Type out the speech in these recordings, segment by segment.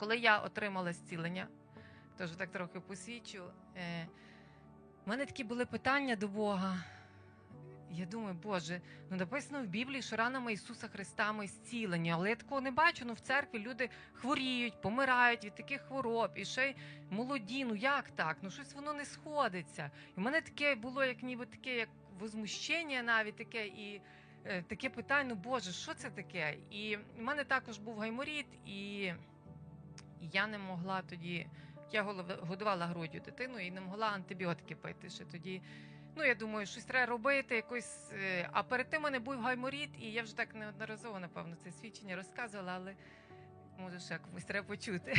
коли я отримала зцілення, теж так трохи посвідчу, е, в мене такі були питання до Бога. Я думаю, Боже, ну написано в Біблії, що ранами Ісуса Христа ми зцілені, але я такого не бачу. Ну в церкві люди хворіють, помирають від таких хвороб, і ще й молоді. Ну як так? Ну щось воно не сходиться. І в мене таке було, як ніби таке, як возмущення навіть таке, і е, таке питання: ну Боже, що це таке? І в мене також був гайморіт, і, я не могла тоді. Я годувала груддю дитину і не могла антибіотики пити ще тоді. Ну, я думаю, щось треба робити, якось. е, А перед тим мене був гайморіт, і я вже так неодноразово, напевно, це свідчення розказувала, але може ще комусь треба почути.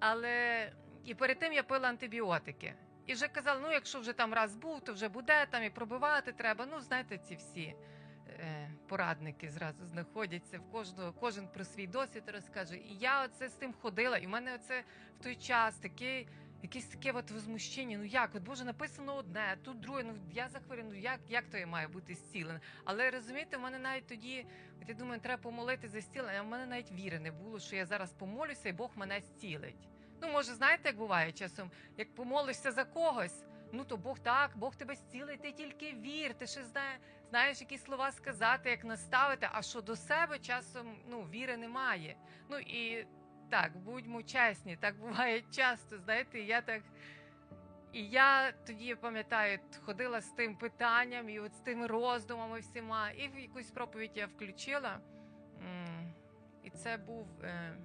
Але і перед тим я пила антибіотики. І вже казали, ну якщо вже там раз був, то вже буде там і пробивати треба. Ну, знаєте, ці всі порадники зразу знаходяться в кожного, кожен про свій досвід розкаже. І я оце з тим ходила, і в мене оце в той час такий. Якесь таке от возмущення, ну як, от Боже, написано одне, тут друге, ну я захворів, ну як, як то я маю бути зцілений? Але розумієте, в мене навіть тоді, от я думаю, треба помолити за зцілення, а в мене навіть віри не було, що я зараз помолюся і Бог мене зцілить. Ну, може, знаєте, як буває часом, як помолишся за когось, ну то Бог так, Бог тебе зцілить, ти тільки вір, ти ще знає, знаєш, які слова сказати, як наставити, а що до себе часом ну, віри немає. Ну і так, будьмо чесні, так буває часто. Знаєте, я так. І я тоді пам'ятаю, ходила з тим питанням і от з тими роздумами всіма, і в якусь проповідь я включила. І це був, е,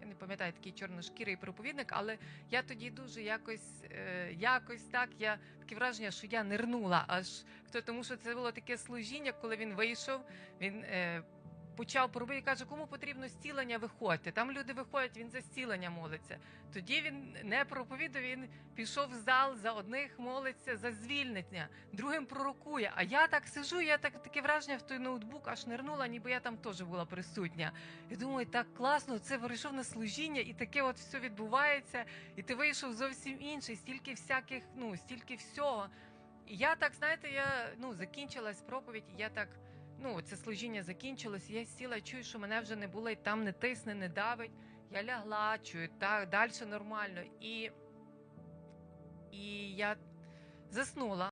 я не пам'ятаю, такий чорношкірий проповідник, але я тоді дуже якось, е, якось так, я таке враження, що я нирнула аж хто, тому що це було таке служіння, коли він вийшов, він. Почав проповідь і каже, кому потрібно зцілення, виходьте. Там люди виходять, він за зцілення молиться. Тоді він не проповідав, він пішов в зал за одних молиться за звільнення, другим пророкує. А я так сижу, я так таке враження в той ноутбук аж нирнула, ніби я там теж була присутня. І думаю, так класно, це вийшов на служіння, і таке от все відбувається, і ти вийшов зовсім інший, стільки всяких, ну стільки всього. І я так, знаєте, я ну закінчилась проповідь, і я так. Ну, це служіння закінчилось, я сіла, чую, що мене вже не було, і там не тисне, не давить. Я лягла, чую, так, далі нормально. І, і я заснула.